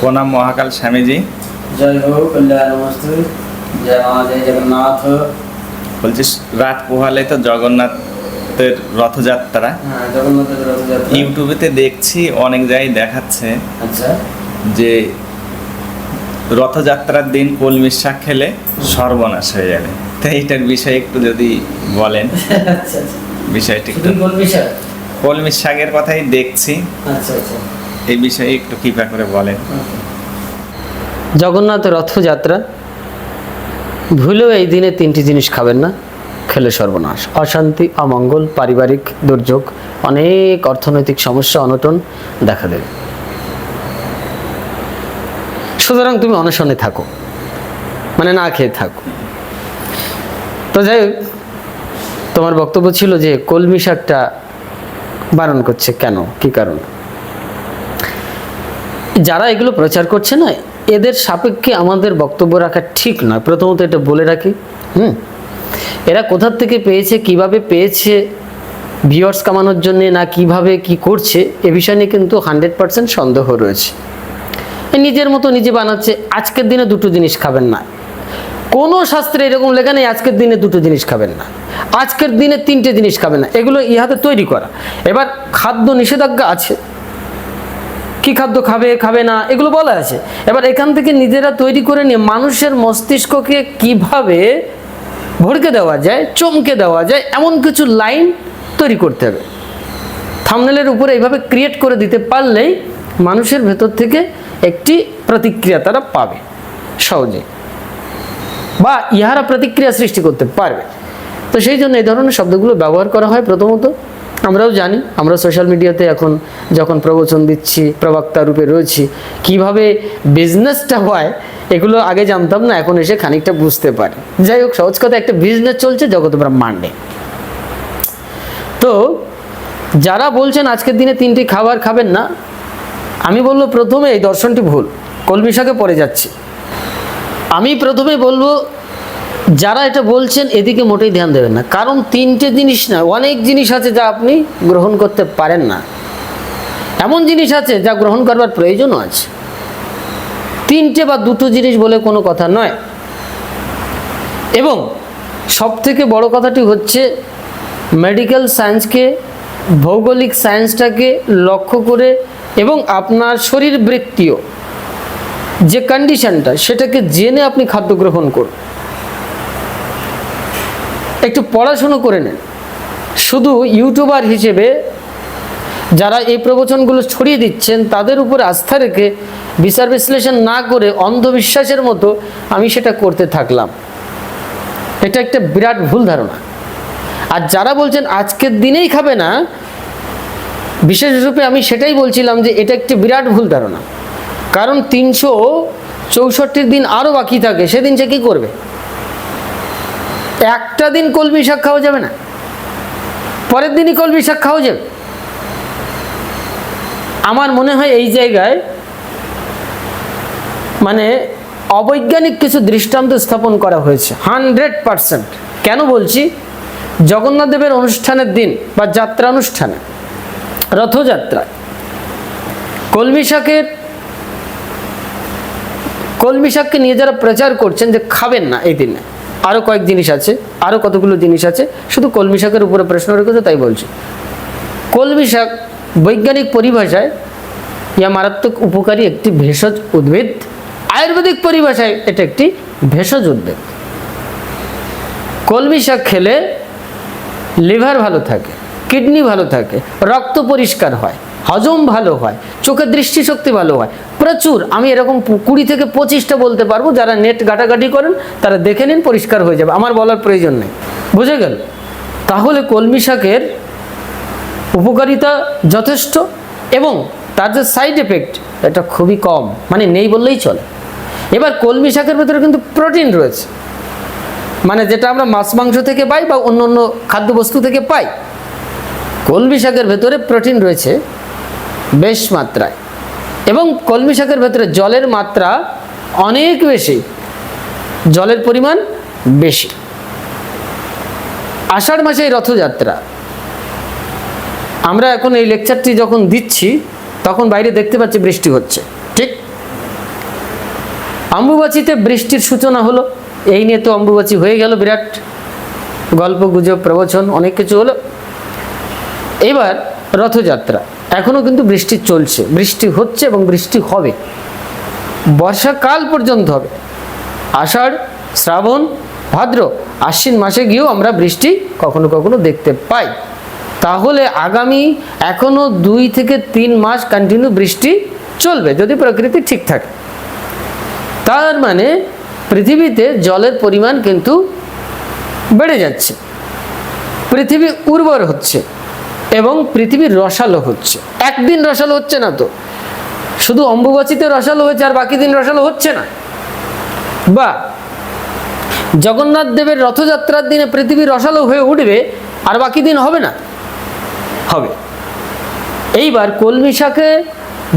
প্রণাম মহাকাল স্বামীজি। জয় হোক জয় জগন্নাথ। বলছি রাত পোহালে তো জগন্নাথের রথযাত্রা। হ্যাঁ ইউটিউবেতে দেখছি অনেক জায়গায় দেখাচ্ছে আচ্ছা। যে রথযাত্রার দিন কলমির শাক খেলে সর্বনাশ হয়ে যাবে। তাই এইটার বিষয়ে একটু যদি বলেন। আচ্ছা আচ্ছা। বিষয়টি কলমির শাকের কথাই দেখছি। আচ্ছা আচ্ছা। এই বিষয়ে একটু কৃপা করে বলেন। জগন্নাথ রথযাত্রা, ভুলেও এই দিনে তিনটি জিনিস খাবেন না, খেলে সর্বনাশ। অশান্তি, অমঙ্গল, পারিবারিক দুর্যোগ, অনেক অর্থনৈতিক সমস্যা, অনটন দেখা দেবে। সুতরাং তুমি অনশনে থাকো মানে না খেয়ে থাকো। তো যাই তোমার বক্তব্য ছিল যে কলমি শাকটা বারণ করছে কেন, কি কারণ? যারা এগুলো প্রচার করছে না, এদের সাপেক্ষে আমাদের বক্তব্য রাখা ঠিক নয়। প্রথমত এটা বলে রাখি, হুম? এরা কোথার থেকে পেয়েছে, কীভাবে পেয়েছে ভিউয়ার্স কামানোর জন্য না কীভাবে কি করছে, এ বিষয় নিয়ে কিন্তু হান্ড্রেড পার্সেন্ট সন্দেহ রয়েছে। নিজের মতো নিজে বানাচ্ছে, আজকের দিনে দুটো জিনিস খাবেন না। কোনো শাস্ত্রে এরকম লেখা নেই, আজকের দিনে দুটো জিনিস খাবেন না। আজকের দিনে তিনটে জিনিস খাবেন না। এগুলো ইহাতে তৈরি করা। এবার খাদ্য নিষেধাজ্ঞা আছে। কি খাদ্য খাবে খাবে না, এগুলো বলা আছে। এবার এখান থেকে নিজেরা তৈরি করে নিয়ে মানুষের মস্তিষ্ককে কীভাবে ভড়কে দেওয়া যায়, চমকে দেওয়া যায়, এমন কিছু লাইন তৈরি করতে হবে। থামনেলের উপরে এইভাবে ক্রিয়েট করে দিতে পারলেই মানুষের ভেতর থেকে একটি প্রতিক্রিয়া তারা পাবে সহজে বা ইহারা প্রতিক্রিয়া সৃষ্টি করতে পারবে। তো সেই জন্য এই ধরনের শব্দগুলো ব্যবহার করা হয় প্রথমত। আমরাও জানি, আমরা সোশ্যাল মিডিয়াতে এখন যখন প্রবচন দিচ্ছি, প্রবক্তা রূপে রয়েছি, কীভাবে বিজনেসটা হয়, এগুলো আগে জানতাম না, এখন এসে খানিকটা বুঝতে পারি। যাই হোক, সহজ কথা, একটা বিজনেস চলছে, জগৎ ব্রহ্মাণ্ডে। তো, যারা বলছেন আজকের দিনে তিনটি খাবার খাবেন না, আমি বলব প্রথমে এই দর্শনটি ভুল, কলমি শাকে পড়ে যাচ্ছে। আমি প্রথমে বলব যারা এটা বলছেন, এদিকে মোটেই ধ্যান দেবেন না। কারণ তিনটে জিনিস না, অনেক জিনিস আছে যা আপনি গ্রহণ করতে পারেন না। এমন জিনিস আছে যা গ্রহণ করবার প্রয়োজনও আছে। তিনটে বা দুটো জিনিস বলে কোনো কথা নয়। এবং সব থেকে বড় কথাটি হচ্ছে মেডিকেল সায়েন্সকে ভৌগোলিক সায়েন্সটাকে লক্ষ্য করে এবং আপনার শরীর বৃত্তীয় যে কন্ডিশনটা সেটাকে জেনে আপনি খাদ্য গ্রহণ করুন। একটু পড়াশুনো করে নেন। শুধু ইউটিউবার হিসেবে যারা এই প্রবচনগুলো ছড়িয়ে দিচ্ছেন, তাদের উপর আস্থা রেখে বিচার বিশ্লেষণ না করে অন্ধবিশ্বাসের মতো আমি সেটা করতে থাকলাম। এটা একটা বিরাট ভুল ধারণা। আর যারা বলছেন, আজকের দিনেই খাবে না বিশেষ রূপে আমি সেটাই বলছিলাম যে এটা একটি বিরাট ভুল ধারণা। কারণ তিনশো চৌষট্টির দিন আরও বাকি থাকে, সেদিন সে কী করবে? একটা দিন কলমি শাক খাওয়া যাবে না। পরের দিনই কলমি শাক খাওয়া যাবে। আমার মনে হয় এই জায়গায় মানে অবৈজ্ঞানিক কিছু দৃষ্টান্ত স্থাপন করা হয়েছে। Hundred percent. কেন বলছি? জগন্নাথ দেবের অনুষ্ঠানের দিন বা যাত্রা অনুষ্ঠানে রথযাত্রায় কলমি শাকের, কলমি শাককে নিয়ে যারা প্রচার করছেন যে খাবেন না এই দিনে আরও কয়েক জিনিস আছে আরও কতগুলো জিনিস আছে, শুধু কলমি শাকের উপরে প্রশ্ন রেখেছে তাই বলছি। কলমি শাক বৈজ্ঞানিক পরিভাষায় ইয়া মারাত্মক উপকারী একটি ভেষজ উদ্ভিদ, আয়ুর্বেদিক পরিভাষায় এটা একটি ভেষজ উদ্ভিদ। কলমি শাক খেলে লিভার ভালো থাকে, কিডনি ভালো থাকে, রক্ত পরিষ্কার হয়। হজম ভালো হয়, চোখের দৃষ্টিশক্তি ভালো হয়। প্রচুর, আমি এরকম কুড়ি থেকে পঁচিশটা বলতে পারব, যারা নেট ঘাটাঘাটি করেন, তারা দেখে নিন, পরিষ্কার হয়ে যাবে। আমার বলার প্রয়োজন নেই। বুঝে গেল? তাহলে কলমি শাকের উপকারিতা যথেষ্ট এবং তার যে সাইড এফেক্ট এটা খুবই কম। মানে নেই বললেই চলে। এবার কলমি শাকের ভেতরে কিন্তু প্রোটিন রয়েছে। মানে যেটা আমরা মাছ মাংস থেকে পাই বা অন্য অন্য খাদ্যবস্তু থেকে পাই। কলমি শাকের ভেতরে প্রোটিন রয়েছে। বেশ মাত্রায়। এবং কলমি শাকের ভেতরে জলের মাত্রা অনেক বেশি। জলের পরিমাণ বেশি। আষাঢ় মাসে এই রথযাত্রা। আমরা এখন এই লেকচারটি যখন দিচ্ছি, তখন বাইরে দেখতে পাচ্ছি বৃষ্টি হচ্ছে। ঠিক? অম্বুবাচিতে বৃষ্টির সূচনা হলো। এই নিয়ে তো অম্বুবাচী হয়ে গেল বিরাট। গল্প, গুজব, প্রবচন, অনেক কিছু হলো। এবার রথযাত্রা। এখনও কিন্তু বৃষ্টি চলছে। বৃষ্টি হচ্ছে এবং বৃষ্টি হবে। বর্ষাকাল পর্যন্ত হবে। আষাঢ়, শ্রাবণ, ভাদ্র, আশ্বিন মাসে গিয়েও আমরা বৃষ্টি কখনো কখনো দেখতে পাই। তাহলে আগামী এখনও দুই থেকে তিন মাস কন্টিনিউ বৃষ্টি চলবে, যদি প্রকৃতি ঠিক থাকে। তার মানে পৃথিবীতে জলের পরিমাণ কিন্তু বেড়ে যাচ্ছে। পৃথিবী উর্বর হচ্ছে। এবং পৃথিবীর রসালো হচ্ছে। একদিন রসালো হচ্ছে না তো। শুধু অম্বুবাচিতে রসালো হয়েছে আর বাকি দিন রসালো হচ্ছে না। বা, জগন্নাথ দেবের রথযাত্রার দিনে পৃথিবী রসালো হয়ে উঠবে আর বাকি দিন হবে না। হবে। এইবার কলমি শাকে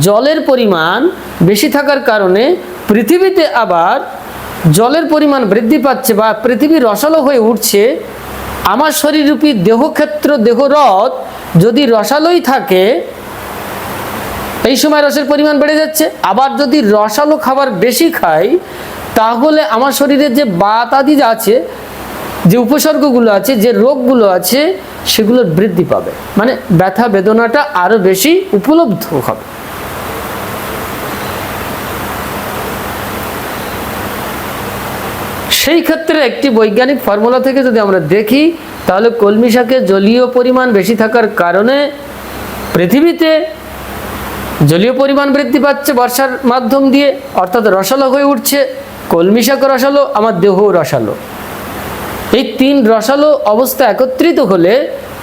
জলের পরিমাণ বেশি থাকার কারণে পৃথিবীতে আবার জলের পরিমাণ বৃদ্ধি পাচ্ছে বা পৃথিবী রসালো হয়ে উঠছে আমার শরীররূপী দেহক্ষেত্র, দেহরথ যদি রসালোই থাকে, এই সময় রসের পরিমাণ বেড়ে যাচ্ছে। আবার যদি রসালো খাবার বেশি খাই, তাহলে আমার শরীরে যে বাত আদি আছে, যে উপসর্গগুলো আছে, যে রোগগুলো আছে সেগুলোর বৃদ্ধি পাবে। মানে ব্যথা বেদনাটা আরও বেশি উপলব্ধ হবে। সেই ক্ষেত্রে একটি বৈজ্ঞানিক ফর্মুলা থেকে যদি আমরা দেখি, তাহলে কলমি শাকে জলীয় পরিমাণ বেশি থাকার কারণে পৃথিবীতে জলীয় পরিমাণ বৃদ্ধি পাচ্ছে বর্ষার মাধ্যম দিয়ে, অর্থাৎ রসালো হয়ে উঠছে। কলমি শাক রসালো, আমার দেহ রসালো। এই তিন রসালো অবস্থা একত্রিত হলে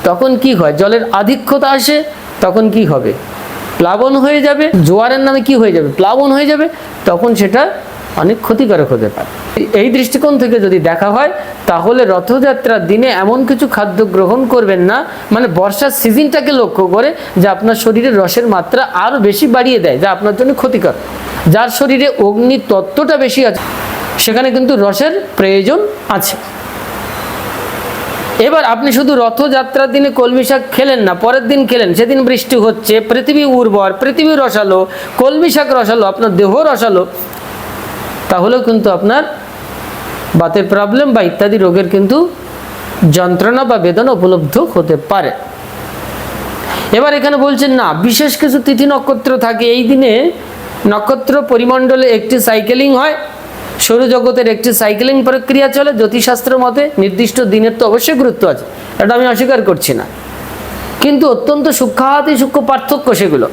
তখন কি হয়? জলের আধিক্যতা আসে, তখন কি হবে? প্লাবন হয়ে যাবে। জোয়ারের নামে কি হয়ে যাবে? প্লাবন হয়ে যাবে। তখন সেটা অনেক ক্ষতিকারক হতে পারে। এই দৃষ্টিকোণ থেকে যদি দেখা হয়, তাহলে রথযাত্রার দিনে এমন কিছু খাদ্য গ্রহণ করবেন না। মানে বর্ষার সিজনটাকে লক্ষ্য করে যে আপনার শরীরে রসের মাত্রা আরও বেশি বাড়িয়ে দেয়, যা আপনার জন্য ক্ষতিকর। যার শরীরে অগ্নি তত্ত্বটা বেশি আছে, সেখানে কিন্তু রসের প্রয়োজন আছে। এবার আপনি শুধু রথযাত্রার দিনে কলমি শাক খেলেন না, পরের দিন খেলেন। সেদিন বৃষ্টি হচ্ছে, পৃথিবী উর্বর, পৃথিবী রসালো, কলমি শাক রসালো, আপনার দেহ রসালো তাহলেও কিন্তু আপনার বাতের প্রবলেম বা ইত্যাদি রোগের কিন্তু যন্ত্রণা বা বেদনা উপলব্ধ হতে পারে। এবার এখানে বলছেন, না, বিশেষ কিছু তিথি নক্ষত্র থাকে। এই দিনে নক্ষত্র পরিমণ্ডলে একটি সাইকেলিং হয়। সৌরজগতের একটি সাইকেলিং প্রক্রিয়া চলে। জ্যোতিষশাস্ত্র মতে নির্দিষ্ট দিনের তো অবশ্যই গুরুত্ব আছে। এটা আমি অস্বীকার করছি না। কিন্তু অত্যন্ত সূক্ষ্মাতি সূক্ষ্ম পার্থক্য সেগুলো।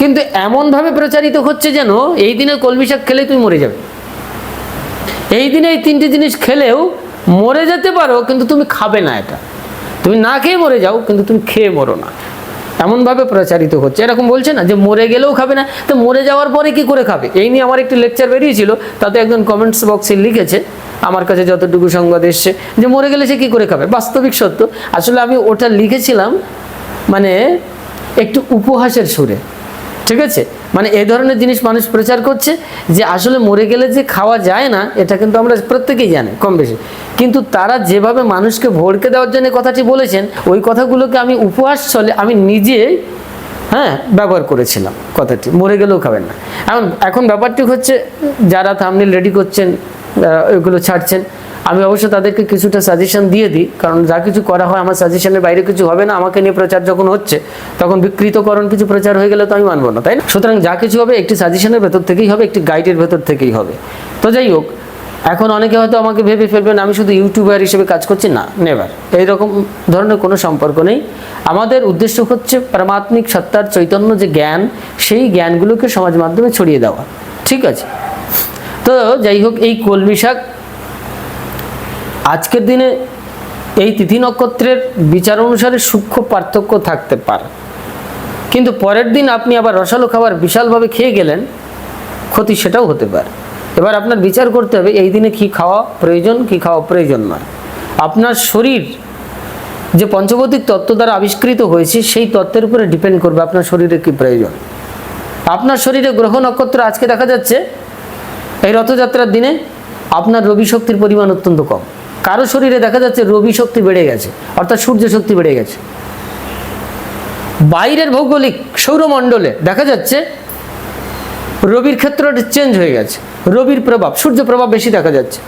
কিন্তু এমনভাবে প্রচারিত হচ্ছে যেন এই দিনে কলমি শাক খেলে তুমি মরে যাবে। এই দিনে এই তিনটি জিনিস খেলেও মরে যেতে পারো, কিন্তু তুমি খাবে না এটা। তুমি না খেয়ে মরে যাও, কিন্তু তুমি খেয়ে মরো না। এমনভাবে প্রচারিত হচ্ছে। এরকম বলছে না যে মরে গেলেও খাবে না, তো মরে যাওয়ার পরে কি করে খাবে? এই নিয়ে আমার একটি লেকচার বেরিয়েছিল, তাতে একজন কমেন্টস বক্সে লিখেছে, আমার কাছে যতটুকু সংবাদ এসছে, যে মরে গেলে সে কী করে খাবে? বাস্তবিক সত্য। আসলে আমি ওটা লিখেছিলাম মানে একটু উপহাসের সুরে। ঠিক আছে? মানে এই ধরনের জিনিস মানুষ প্রচার করছে যে আসলে মরে গেলে যে খাওয়া যায় না, এটা কিন্তু আমরা প্রত্যেকেই জানি, কম বেশি। কিন্তু তারা যেভাবে মানুষকে ভড়কে দেওয়ার জন্য কথাটি বলেছেন, ওই কথাগুলোকে আমি উপহাস চলে আমি নিজে হ্যাঁ ব্যবহার করেছিলাম কথাটি। মরে গেলেও খাবেন না। এখন এখন ব্যাপারটি হচ্ছে, যারা থামনিল রেডি করছেন ওইগুলো ছাড়ছেন আমি অবশ্য তাদেরকে কিছুটা সাজেশন দিয়ে দিই, কারণ যা কিছু করা হয় আমার সাজেশনের বাইরে কিছু হবে না, আমাকে নিয়ে প্রচার যখন হচ্ছে, তখন বিকৃতকরণ কিছু প্রচার হয়ে গেলে তো আমি মানবো না, তাই না? সুতরাং যা কিছু হবে একটি সাজেশনের ভেতর থেকেই হবে, একটি গাইডের ভেতর থেকেই হবে। তো যাই হোক, এখন অনেকে হয়তো আমাকে ভেবে ফেলবেন, আমি শুধু ইউটিউবার হিসেবে কাজ করছি? না নেভার এইরকম ধরনের কোনো সম্পর্ক নেই। আমাদের উদ্দেশ্য হচ্ছে পারমাত্মিক সত্তার চৈতন্য যে জ্ঞান, সেই জ্ঞানগুলোকে সমাজ মাধ্যমে ছড়িয়ে দেওয়া। ঠিক আছে? তো যাই হোক, এই কলমি শাক আজকের দিনে এই তিথি নক্ষত্রের বিচার অনুসারে সূক্ষ্ম পার্থক্য থাকতে পারে। কিন্তু পরের দিন আপনি আবার রসালো খাবার বিশালভাবে খেয়ে গেলেন, ক্ষতি সেটাও হতে পারে। এবার আপনার বিচার করতে হবে, এই দিনে কি খাওয়া প্রয়োজন, কি খাওয়া প্রয়োজন নয়। আপনার শরীর যে পঞ্চভৌতিক তত্ত্ব দ্বারা আবিষ্কৃত হয়েছে, সেই তত্ত্বের উপরে ডিপেন্ড করবে আপনার শরীরে কি প্রয়োজন। আপনার শরীরে গ্রহ নক্ষত্র আজকে দেখা যাচ্ছে, এই রথযাত্রার দিনে আপনার রবি শক্তির পরিমাণ অত্যন্ত কম। কারও শরীরে দেখা যাচ্ছে রবি শক্তি বেড়ে গেছে, অর্থাৎ সূর্য শক্তি বেড়ে গেছে। বাইরের ভৌগোলিক সৌরমণ্ডলে দেখা যাচ্ছে রবির ক্ষেত্রটা চেঞ্জ হয়ে গেছে, রবির প্রভাব, সূর্য প্রভাব বেশি দেখা যাচ্ছে।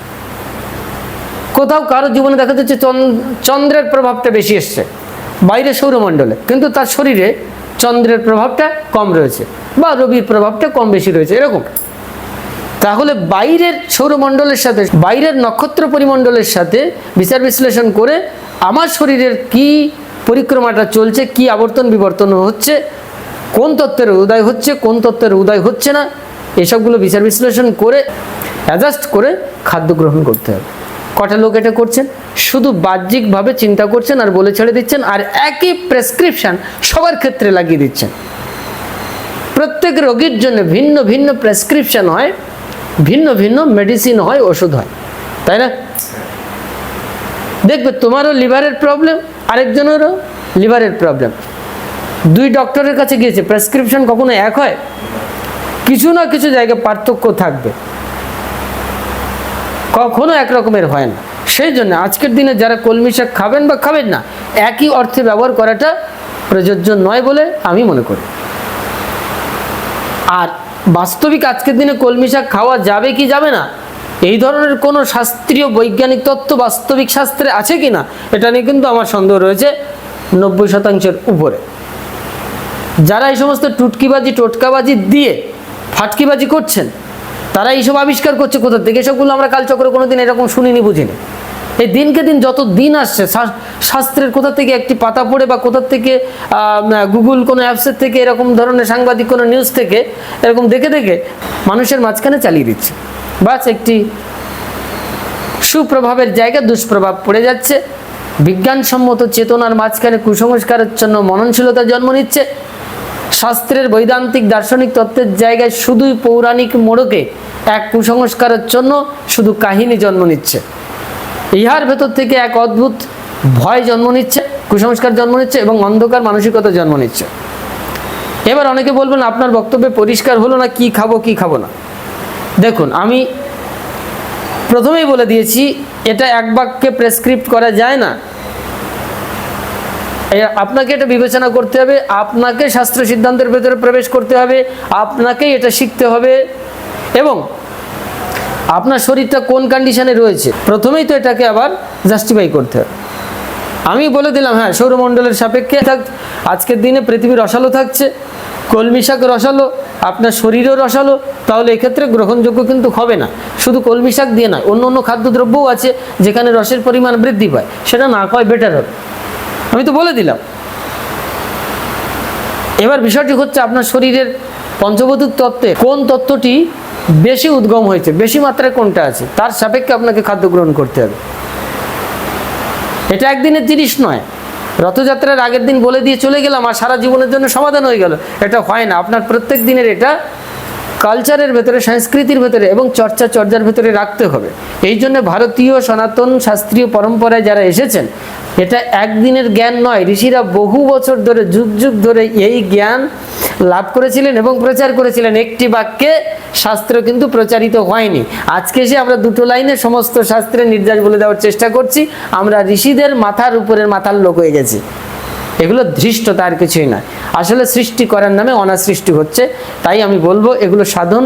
কোথাও কারও জীবনে দেখা যাচ্ছে চন- চন্দ্রের প্রভাবটা বেশি এসছে বাইরে সৌরমণ্ডলে, কিন্তু তার শরীরে চন্দ্রের প্রভাবটা কম রয়েছে বা রবির প্রভাবটা কম বেশি রয়েছে, এরকম। তাহলে বাইরের সৌরমণ্ডলের সাথে, বাইরের নক্ষত্র পরিমণ্ডলের সাথে বিচার বিশ্লেষণ করে আমার শরীরের কি পরিক্রমাটা চলছে, কি আবর্তন বিবর্তন হচ্ছে, কোন তত্ত্বের উদয় হচ্ছে, কোন তত্ত্বের উদয় হচ্ছে না, এসবগুলো বিচার বিশ্লেষণ করে অ্যাডজাস্ট করে খাদ্য গ্রহণ করতে হবে। কটা লোক এটা করছেন? শুধু বাহ্যিকভাবে চিন্তা করছেন আর বলে ছেড়ে দিচ্ছেন আর একই প্রেসক্রিপশন সবার ক্ষেত্রে লাগিয়ে দিচ্ছেন। প্রত্যেক রোগীর জন্য ভিন্ন ভিন্ন প্রেসক্রিপশন হয়। ভিন্ন ভিন্ন মেডিসিন হয়, ওষুধ হয়। তাই না? দেখবে তোমারও লিভারের প্রবলেম আরেকজনেরও লিভারের প্রবলেম দুই ডক্টরের কাছে গিয়েছে প্রেসক্রিপশন কখনো এক হয়? কিছু না কিছু জায়গায় পার্থক্য থাকবে। কখনো এক রকমের হয় না। সেই জন্য আজকের দিনে যারা কলমি শাক খাবেন বা খাবেন না, একই অর্থে ব্যবহার করাটা প্রযোজ্য নয় বলে আমি মনে করি। আর বাস্তবিক আজকের দিনে কলমি শাক খাওয়া যাবে কি যাবে না? এই ধরনের কোনো শাস্ত্রীয় বৈজ্ঞানিক তত্ত্ব বাস্তবিক শাস্ত্রে আছে কি না? এটা নিয়ে কিন্তু আমার সন্দেহ রয়েছে নব্বই শতাংশের উপরে। যারা এই সমস্ত টুটকিবাজি, টোটকাবাজি দিয়ে ফাটকিবাজি করছেন, তারা এইসব আবিষ্কার করছে কোথা থেকে? এসবগুলো আমরা কালচক্রে কোনোদিন এরকম শুনিনি, বুঝিনি। এই দিনকে দিন যত দিন আসছে শাস্ত্রের কোথা থেকে একটি পাতা পড়ে বা কোথা থেকে গুগল কোনো অ্যাপসের থেকে, এরকম ধরনের সাংবাদিক কোনো নিউজ থেকে, এরকম দেখে দেখে মানুষের মাঝখানে চালিয়ে দিচ্ছে। বাস একটি সুপ্রভাবের জায়গায় দুষ্প্রভাব পড়ে যাচ্ছে। বিজ্ঞানসম্মত চেতনার মাঝখানে কুসংস্কারের জন্য মননশীলতা জন্ম নিচ্ছে। শাস্ত্রের বৈদান্তিক দার্শনিক তত্ত্বের জায়গায় শুধুই পৌরাণিক মোড়কে এক কুসংস্কারের জন্য শুধু কাহিনী জন্ম নিচ্ছে। ইহার ভেতর থেকে এক অদ্ভুত ভয় জন্ম নিচ্ছে, কুসংস্কার জন্ম নিচ্ছে এবং অন্ধকার মানসিকতা জন্ম নিচ্ছে। এবার অনেকে বলবেন, আপনার বক্তব্যে পরিষ্কার হলো না, কি খাব কি খাব না? দেখুন, আমি প্রথমেই বলে দিয়েছি, এটা এক বাক্যে প্রেসক্রিপ্ট করা যায় না। আপনাকে এটা বিবেচনা করতে হবে, আপনাকে শাস্ত্র সিদ্ধান্তের ভেতরে প্রবেশ করতে হবে, আপনাকেই এটা শিখতে হবে এবং আপনার শরীরটা কোন কন্ডিশনে রয়েছে? প্রথমেই তো এটাকে আবার জাস্টিফাই করতে হবে। আমি বলে দিলাম হ্যাঁ সৌরমণ্ডলের সাপেক্ষে থাক, আজকের দিনে পৃথিবী রসালো থাকছে, কলমি শাক রসালো, আপনার শরীরও রসালো, তাহলে এক্ষেত্রে গ্রহণযোগ্য কিন্তু হবে না। শুধু কলমি শাক দিয়ে নয়, অন্য অন্য খাদ্যদ্রব্যও আছে যেখানে রসের পরিমাণ বৃদ্ধি পায়, সেটা না খাওয়াই বেটার হবে। আমি তো বলে দিলাম। এবার বিষয়টি হচ্ছে আপনার শরীরের পঞ্চভৌতিক তত্ত্বে কোন তত্ত্বটি বেশি উদ্গম হয়েছে, বেশি মাত্রায় কোনটা আছে? তার সাপেক্ষে আপনাকে খাদ্য গ্রহণ করতে হবে। এটা একদিনের জিনিস নয়। রথযাত্রার আগের দিন বলে দিয়ে চলে গেলাম আর সারা জীবনের জন্য সমাধান হয়ে গেল। এটা হয় না। আপনার প্রত্যেক দিনের এটা কালচারের ভেতরে, সংস্কৃতির ভেতরে এবং চর্চা চর্চার ভেতরে রাখতে হবে। এই জন্য ভারতীয় সনাতন শাস্ত্রীয় পরম্পরায় যারা এসেছেন, এটা একদিনের জ্ঞান নয়, ঋষিরা বহু বছর ধরে, যুগ যুগ ধরে এই জ্ঞান লাভ করেছিলেন এবং প্রচার করেছিলেন। একটি বাক্যে শাস্ত্র কিন্তু প্রচারিত হয়নি। আজকে এসে আমরা দুটো লাইনে সমস্ত শাস্ত্রের নির্যাস বলে দেওয়ার চেষ্টা করছি। আমরা ঋষিদের মাথার উপরের মাথার লোক হয়ে গেছি। এগুলো ধৃষ্টতা আর কিছুই নয়। আসলে সৃষ্টি করার নামে অনাসৃষ্টি হচ্ছে। তাই আমি বলব, এগুলো সাধন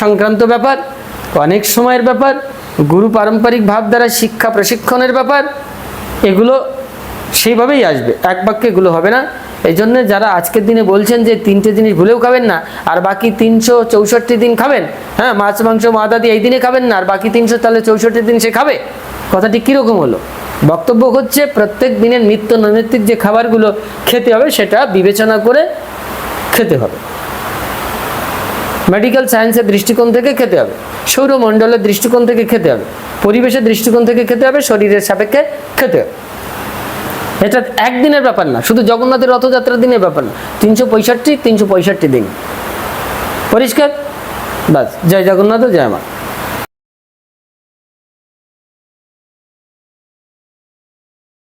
সংক্রান্ত ব্যাপার, অনেক সময়ের ব্যাপার, গুরু পারম্পরিক ভাব দ্বারা শিক্ষা প্রশিক্ষণের ব্যাপার, এগুলো সেইভাবেই আসবে, এক বাক্যে এগুলো হবে না। এই জন্য যারা আজকের দিনে বলছেন যে তিনটে জিনিস ভুলেও খাবেন না, আর বাকি তিনশো চৌষট্টি দিন খাবেন হ্যাঁ মাছ, মাংস মাদাদি এই দিনে খাবেন না, আর বাকি তিনশো তাহলে চৌষট্টি দিন সে খাবে। কথাটি কীরকম হলো? বক্তব্য হচ্ছে প্রত্যেক দিনের নিত্য নৈমিত্তিক যে খাবারগুলো খেতে হবে, সেটা বিবেচনা করে খেতে হবে। মেডিকেল সায়েন্সের দৃষ্টিকোণ থেকে খেতে হবে, সৌরমণ্ডলের দৃষ্টিকোণ থেকে খেতে হবে, পরিবেশের দৃষ্টিকোণ থেকে খেতে হবে, শরীরের সাপেক্ষে খেতে হবে। এটা একদিনের ব্যাপার না, শুধু জগন্নাথের রথযাত্রার দিনের ব্যাপার না, তিনশো পঁয়ষট্টি তিনশো পঁয়ষট্টি দিন। পরিষ্কার? বাস, জয় জগন্নাথ, জয় মা।